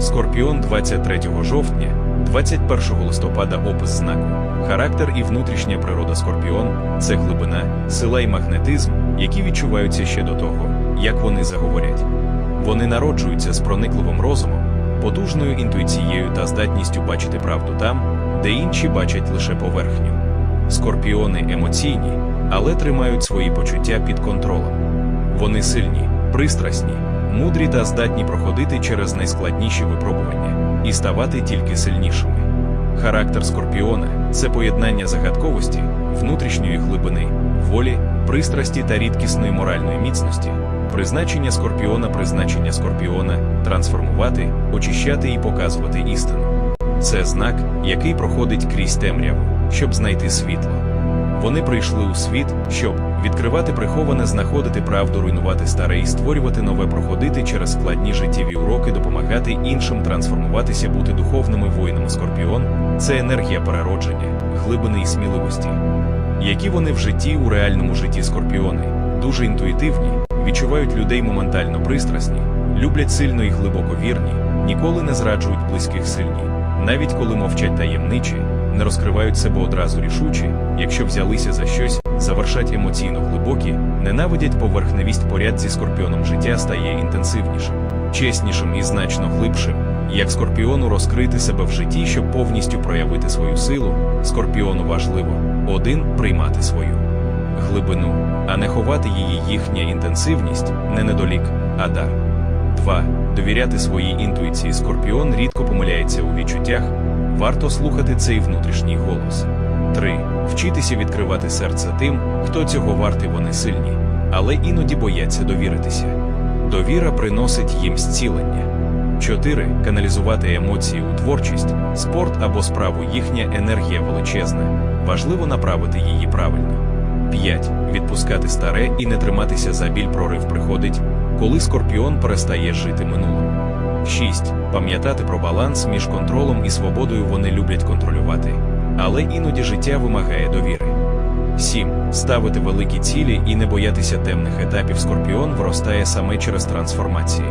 Скорпіон 23 жовтня, 21 листопада опис знаку. Характер і внутрішня природа Скорпіон це глибина, сила і магнетизм, які відчуваються ще до того, як вони заговорять. Вони народжуються з проникливим розумом, потужною інтуїцією та здатністю бачити правду там, де інші бачать лише поверхню. Скорпіони емоційні, але тримають свої почуття під контролем. Вони сильні, пристрасні, мудрі та здатні проходити через найскладніші випробування і ставати тільки сильнішими. Характер скорпіона це поєднання загадковості, внутрішньої глибини, волі, пристрасті та рідкісної моральної міцності. Призначення скорпіона, призначення скорпіона трансформувати, очищати і показувати істину. Це знак, який проходить крізь темряву, щоб знайти світло. Вони прийшли у світ, щоб відкривати приховане, знаходити правду, руйнувати старе і створювати нове, проходити через складні життєві уроки, допомагати іншим трансформуватися, бути духовними воїнами. Скорпіон це енергія переродження, глибини і сміливості. Які вони в житті у реальному житті скорпіони, дуже інтуїтивні, відчувають людей моментально пристрасні, люблять сильно і глибоко вірні, ніколи не зраджують близьких сильні, навіть коли мовчать таємничі, не розкривають себе одразу рішучі, якщо взялися за щось, завершать емоційно глибокі, ненавидять поверхневість поряд зі скорпіоном життя стає інтенсивнішим, чеснішим і значно глибшим. Як скорпіону розкрити себе в житті, щоб повністю проявити свою силу, скорпіону важливо один приймати свою глибину, а не ховати її їхня інтенсивність, не недолік, а дар. 2. Довіряти своїй інтуїції. Скорпіон рідко помиляється у відчуттях. Варто слухати цей внутрішній голос. 3. Вчитися відкривати серце тим, хто цього вартий, вони сильні, але іноді бояться довіритися. Довіра приносить їм зцілення. 4. Каналізувати емоції у творчість, спорт або справу. Їхня енергія величезна. Важливо направити її правильно. 5. Відпускати старе і не триматися за біль прорив приходить, коли скорпіон перестає жити минулим. 6. Пам'ятати про баланс між контролем і свободою вони люблять контролювати, але іноді життя вимагає довіри. 7. Ставити великі цілі і не боятися темних етапів. Скорпіон виростає саме через трансформації.